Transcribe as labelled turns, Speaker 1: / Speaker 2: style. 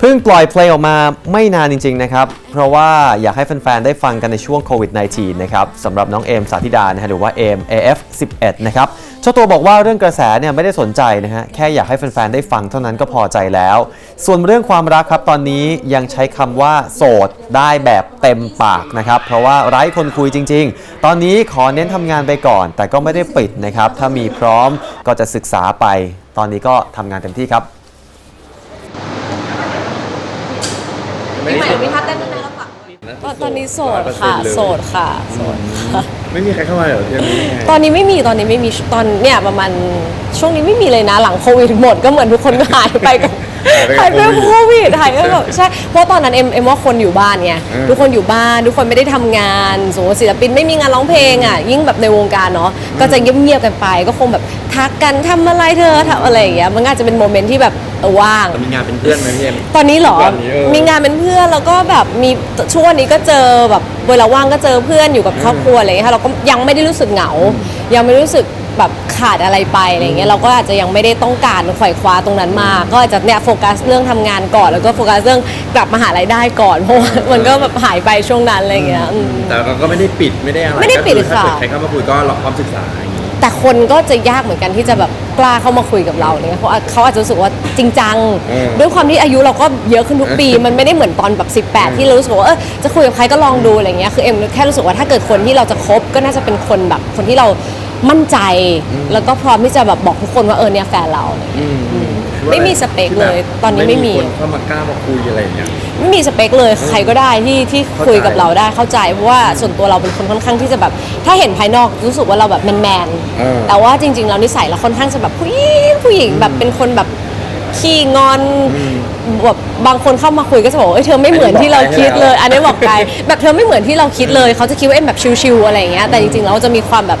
Speaker 1: เพิ่งปล่อยเพลงออกมาไม่นานจริง ๆ นะครับ เพราะว่าอยากให้แฟน ๆ ได้ฟังกันในช่วงโควิด -19 นะครับสำหรับน้องเอมสาธิดานะฮะหรือว่าเอม AF11 นะครับเจ้าตัวบอกว่าเรื่องกระแสเนี่ยไม่ได้สนใจนะฮะแค่อยากให้แฟน ๆ ได้ฟังเท่านั้นก็พอใจแล้ว ส่วนเรื่องความรักครับตอนนี้ยังใช้คำว่าโสดได้แบบเต็มปากนะครับเพราะว่าไร้คนคุยจริง ๆ ตอนนี้ขอเน้นทำงานไปก่อน แต่ก็ไม่ได้ปิดนะครับถ้ามีพร้อมก็จะศึกษาไป ตอนนี้ก็ทำงานเต็มที่ครับ
Speaker 2: พี่ใหม่มีท่าเต้นด้วยนะเราฝากด้วย
Speaker 3: ตอนตอนนี้โสดค่ะ
Speaker 4: 100%เลย
Speaker 3: โสดค่ะโสดค่ะ
Speaker 4: ไม่มีใครเข้ามาเหรอที่นี่ไง
Speaker 3: ตอนนี้ไม่มีตอนนี้ไม่มีตอนเนี่ยประมาณช่วงนี้ไม่มีเลยนะ หลังโควิดหมดก็เหมือนทุกคนก็หายไปกับ หายไปกับโควิดหายไปแบบใช่ เพราะตอนนั้นเอ็มเอ็มว่าคนอยู่บ้านไงทุกคนอยู่บ้าน ทุกคนไม่ได้ทำงานสมมติศิลปินไม่มีงานร้องเพลงอะ ยิ่งแบบในวงการเนาะก็จะเงียบๆกันไป ก็คงแบบทักกันทำอะไรเธอทำอะไรอย่างเงี้ยมันก็อาจจะเป็นโมเมนต์ที่แบบเออว่าง
Speaker 4: แต่มีงานเป็นเพื่อนไหมพี่เอ็ม
Speaker 3: ตอนนี้เหรอ
Speaker 4: ตอนนี้เออ
Speaker 3: มีงานเป็นเพื่อนแล้วก็แบบมีช่วงนี้ก็เจอแบบเวลาว่างก็เจอเพื่อนอยู่กับครอบครัวอะไรอย่างเงี้ยค่ะเราก็ยังไม่ได้รู้สึกเหงา ยังไม่รู้สึก แบบขาดอะไรไปอะไรอย่างเงี้ยเราก็อาจจะยังไม่ได้ต้องการไขว่คว้าตรงนั้นมากก็อาจจะเนี่ยโฟกัสเรื่องทำงานก่อนแล้วก็โฟกัสเรื่องกลับมาหารายได้ก่อนเพราะว่ามันก็แบบหายไปช่วงนั้นอะไรอย่างเงี้ยอืม
Speaker 4: แต่เราก็ไม่ได้ปิดไม่ได้อะไร
Speaker 3: ไม่ได้ปิด
Speaker 4: ก็อถ้า
Speaker 3: ค่ะ
Speaker 4: เกิดใครเข้ามาคุยก็รอพร้อมศึกษาอย่างนี้
Speaker 3: แต่คนก็จะยากเหมือนกันที่จะแบบกล้าเข้ามาคุยกับเราเนี่ยเพราะเขาอาจจะรู้สึกว่าจริงจัง
Speaker 4: เออ
Speaker 3: ด้วยความที่อายุเราก็เยอะขึ้นทุกปี มันไม่ได้เหมือนตอนแบบ 18 ที่เรารู้สึกว่าเออจะคุยกับใครก็ลองดูอะไรเงี้ยคือเอ็มแค่รู้สึกว่าถ้าเกิดคนที่เราจะคบก็น่าจะเป็นคนแบบคนที่เรา มั่นใจแล้วก็พร้อมที่จะแบบบอกทุกคนว่าเออเนี่ยแฟนเราอะไรเงี้ยไม่มีสเปคเลย ตอนนี้ไม่มี
Speaker 4: คนเข้ามากล้ามาคุยอะไรอย่างเงี้ย
Speaker 3: ไม่มีสเปคเลยใครก็ได้ที่ที่
Speaker 4: เข้าใจ
Speaker 3: คุยกับเราได้เข้าใจเพราะว่าส่วนตัวเราเป็นคนค่อนข้างที่จะแบบ ถ้าเห็นภายนอกรู้สึกว่าเราแบบแมนแมนๆ
Speaker 4: เออ
Speaker 3: แต่ว่าจริง ๆ เรานิสัยเราค่อนข้างจะแบบผู้หญิงผู้หญิงแบบเป็นคนแบบขี้งอนแบบบางคนเข้ามาคุยก็จะบอกว่าเอ้ยเธอไม่เหมือนที่เราคิดเลย อันนี้บอกไกลแบบเธอไม่เหมือนที่เราคิดเลย เขาจะคิดว่าเอ็มแบบชิวๆอะไรอย่างเงี้ยแต่จริงๆเราจะมีความแบบ